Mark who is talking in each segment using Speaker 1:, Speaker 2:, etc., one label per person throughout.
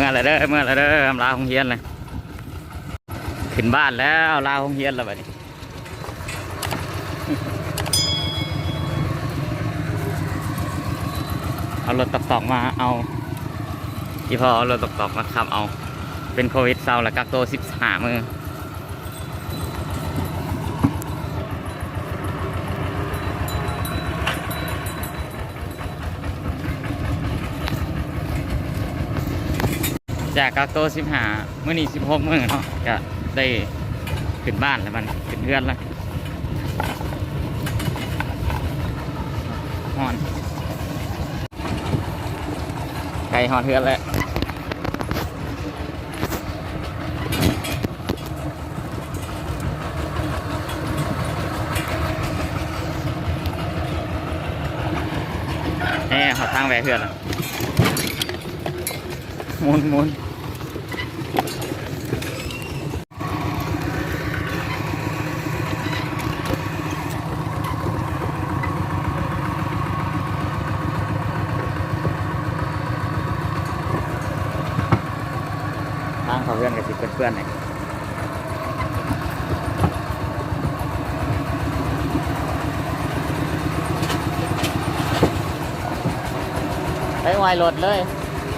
Speaker 1: มื่อไรเด้อเมื่อไรเด้อลาห้องเฮียนเลยขึ้นบ้านแล้วลาห้องเฮียนแล้วบัดนี้เอารถตกตอกมาเอาที่พอเอารถตกตอกมาขับเอา เป็นโควิดเศร้าแล้วกักตัวสิบหามือ จากกักตัวสิบหาเมื่อนี้สิบหกมื่อเนาะก็ได้ขึ้นบ้านแล้วมันขึ้นเพื่อนแล้วฮอนไก่หอดเทือนแล้วนี่เขาทางแหวะเทือนแล้ว หมุนหมุนทางเขาเพื่อนกับสิเพื่อนๆเนี่ยไปไวายรถเลย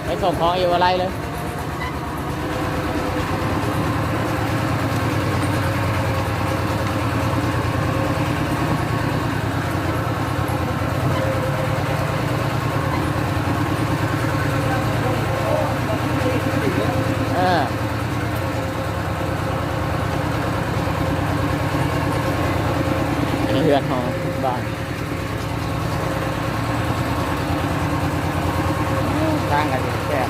Speaker 1: ไปส่งของอยู่อะไรเลยเฮือนขอบ้านสร้างกันแค่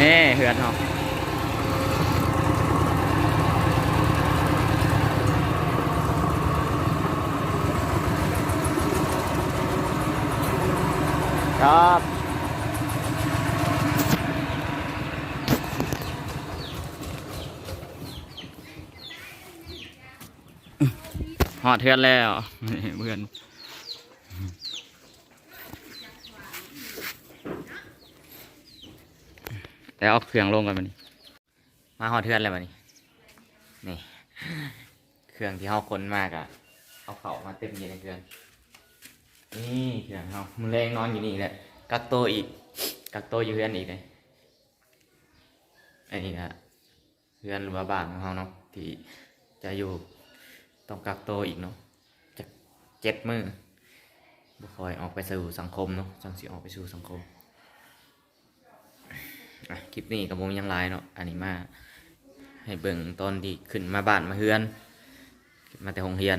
Speaker 1: นี่เพื่อนเขาะครับ อดเทือนแล้วเพื่อนแล้วเอาเครื่องลงกันมานี่มาหอดเทือนแล้วมานี่นี่เครื่องที่เขาค้นมากอะเอาเข่ามาเต็มอยู่ในเครื่องนี่เครื่องเขามือแรงนอนอยู่นี่แหละกักโตอีกกักโตอยู่เพื่อนอีกเลยอันนี้นะเพื่อนหรือว่าบ้านของเขาเนาะที่จะอยู่ ต้องกักตัวอีกเนาะจากเจ็ดมือบุคอยออกไปสู่สังคมเนาะจังสีออกไปสู่สังคมอะคลิปนี้กับผมยังไลน์เนาะอันนี้มาให้เบิ่งตอนที่ขึ้นมาบ้านมาเฮือน มาแต่หงเฮียน